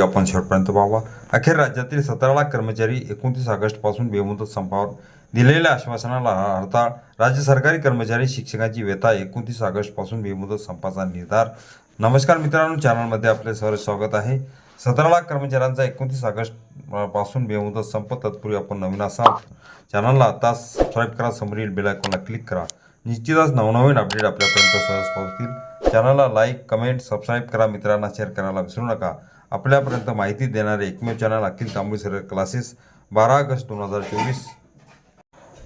आपण शेवटपर्यंत पाहावा अखेर राज्यातील सतरा लाख कर्मचारी एकोणतीस ऑगस्टपासून बेमुदत संपावर दिलेल्या आश्वासनाला हरताळ राज्य सरकारी कर्मचारी शिक्षकांची व्यथा एकोणतीस ऑगस्टपासून बेमुदत संपाचा निर्धार। नमस्कार मित्रांनो चॅनलमध्ये आपले सहज स्वागत आहे। सतरा लाख कर्मचाऱ्यांचा एकोणतीस ऑगस्टपासून बेमुदत संप तत्पूर्वी आपण नवीन असाल चॅनलला आता सबस्क्राईब करा समोरील बेल आयकॉनला क्लिक करा। निश्चितच नवनवीन अपडेट आपल्यापर्यंत सहज पोहोचतील। चॅनलला लाईक कमेंट सबस्क्राईब करा मित्रांना शेअर करायला विसरू नका। आपल्यापर्यंत माहिती देणारे एकमेव channel Akhil Tambe sir classes बारा ऑगस्ट दोन हजार चोवीस.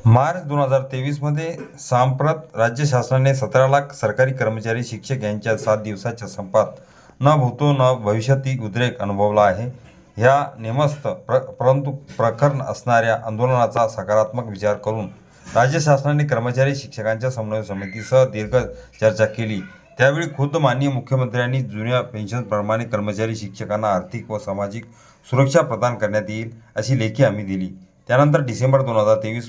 मार्च दोन हजार तेवीसमध्ये सांप्रत राज्य शासनाने सतरा लाख सरकारी कर्मचारी शिक्षक यांच्या सात दिवसाच्या संपात न भूतो न भविष्याती उद्रेक अनुभवला आहे. ह्या नेमस्त प्र परंतु प्रखर असणाऱ्या आंदोलनाचा सकारात्मक विचार करून राज्य शासनाने कर्मचारी शिक्षकांच्या समन्वय समितीसह दीर्घ चर्चा केली. त्यावेळी खुद्द माननीय मुख्यमंत्र्यांनी जुन्या पेन्शनप्रमाणे कर्मचारी शिक्षकांना आर्थिक व सामाजिक सुरक्षा प्रदान करण्यात येईल अशी लेखी हमी दिली. त्यानंतर डिसेंबर दोन हजार तेवीस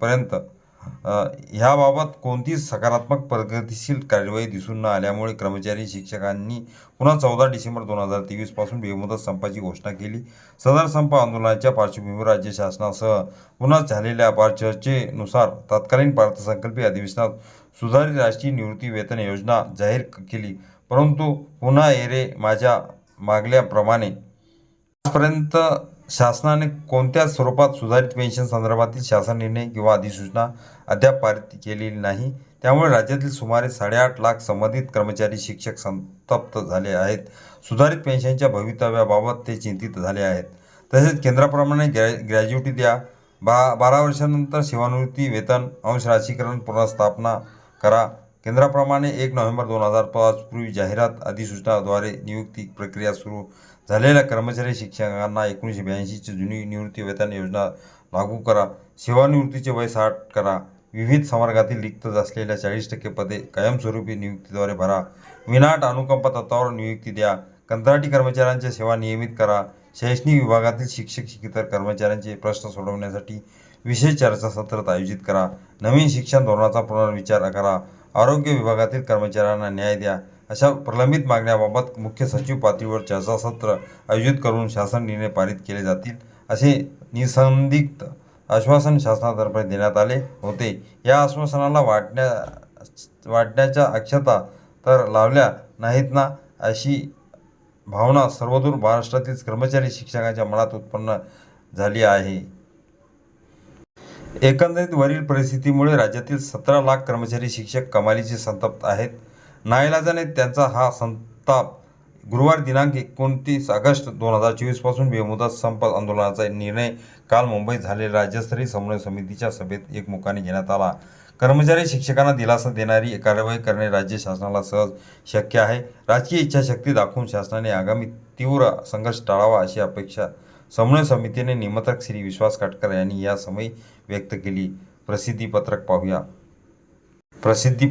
पर्यंत ह्याबाबत कोणतीच सकारात्मक प्रगतिशील कार्यवाही दिसून न आल्यामुळे कर्मचारी शिक्षकांनी पुन्हा चौदा डिसेंबर दोन हजार तेवीसपासून बेमुदत संपाची घोषणा केली. सदर संप आंदोलनाच्या पार्श्वभूमीवर राज्य शासनासह पुन्हा झालेल्या अपार चर्चेनुसार तत्कालीन अर्थसंकल्पीय अधिवेशनात सुधारित राष्ट्रीय निवृत्ती वेतन योजना जाहीर केली. परंतु पुन्हा एरे माझ्या मागल्याप्रमाणे आजपर्यंत शासनाने कोणत्याच स्वरूपात सुधारित पेन्शन संदर्भातील शासन निर्णय किंवा अधिसूचना अद्याप पारित केलेली नाही त्यामुळे राज्यातील सुमारे साडेआठ लाख संबंधित कर्मचारी शिक्षक संतप्त झाले आहेत. सुधारित पेन्शनच्या भवितव्याबाबत ते चिंतित झाले आहेत. तसेच केंद्राप्रमाणे ग्रॅ ग्रॅज्युटी द्या. बा बारा वर्षानंतर सेवानिवृत्ती वेतन अंश राशीकरण पुनर्स्थापना करा. केंद्राप्रमाणे एक नोव्हेंबर दोन हजार पाच पूर्वी जाहिरात अधिसूचनाद्वारे नियुक्ती प्रक्रिया सुरू झालेल्या कर्मचारी शिक्षकांना एकोणीसशे ब्याऐंशीची जुनी निवृत्ती वेतन योजना लागू करा. सेवानिवृत्तीचे वय साठ करा. विविध संवर्गातील रिक्त असलेल्या चाळीस टक्के पदे कायमस्वरूपी नियुक्तीद्वारे भरा. विनाट अनुकंप तत्वावर नियुक्ती द्या. कंत्राटी कर्मचाऱ्यांच्या सेवा नियमित करा. शैक्षणिक विभागातील शिक्षक शिक्षेतर कर्मचाऱ्यांचे प्रश्न सोडवण्यासाठी विशेष चर्चासत्र आयोजित करा. नवीन शिक्षण धोरणाचा पुनर्विचार करा. आरोग्य विभागातील कर्मचाऱ्यांना न्याय द्या. अशा प्रलंबित मागण्याबाबत मुख्य सचिव पातळीवर चर्चासत्र आयोजित करून शासन निर्णय पारित केले जातील असे निसंदिग्ध आश्वासन शासनातर्फे देण्यात आले होते. या आश्वासनाला वाटण्या वाटण्याच्या अक्षता तर लावल्या नाहीत ना अशी भावना सर्वदूर महाराष्ट्रातील कर्मचारी शिक्षकांच्या मनात उत्पन्न झाली आहे. एकंदरीत वरील परिस्थितीमुळे राज्यातील सतरा लाख कर्मचारी शिक्षक कमालीचे संतप्त आहेत. नाईलाजाने त्यांचा हा संताप गुरुवार दिनांक एकोणतीस ऑगस्ट दोन हजार चोवीसपासून बेमुदत संप आंदोलनाचा निर्णय काल मुंबईत झालेल्या राज्यस्तरीय समन्वय समितीच्या सभेत एकमुखाने घेण्यात आला. कर्मचारी शिक्षकांना दिलासा देणारी कार्यवाही करणे राज्य शासनाला सहज शक्य आहे. राजकीय इच्छाशक्ती दाखवून शासनाने आगामी तीव्र संघर्ष टाळावा अशी अपेक्षा समन्वय समितीने निमंत्रक श्री विश्वास काटकर यांनी या समय व्यक्त केली. प्रसिद्धी पत्रक पाहूया. प्रसिद्धी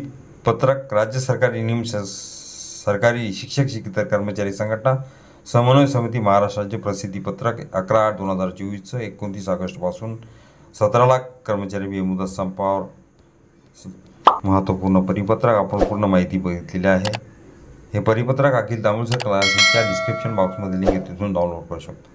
पत्रक राज्य सरकारी नियम सरकारी शिक्षक शिक्षितर कर्मचारी संघटना समन्वय समिती महाराष्ट्राचे प्रसिद्धी पत्रक अकरा आठ दोन हजार चोवीसचं एकोणतीस ऑगस्टपासून सतरा लाख कर्मचारी बेमुदत संपावर महत्त्वपूर्ण परिपत्रक आपण पूर्ण माहिती बघितलेली आहे. हे परिपत्रक अखिल तामिळसर क्लासेसच्या डिस्क्रिप्शन बॉक्समध्ये लिंक तिथून डाउनलोड करू शकतो.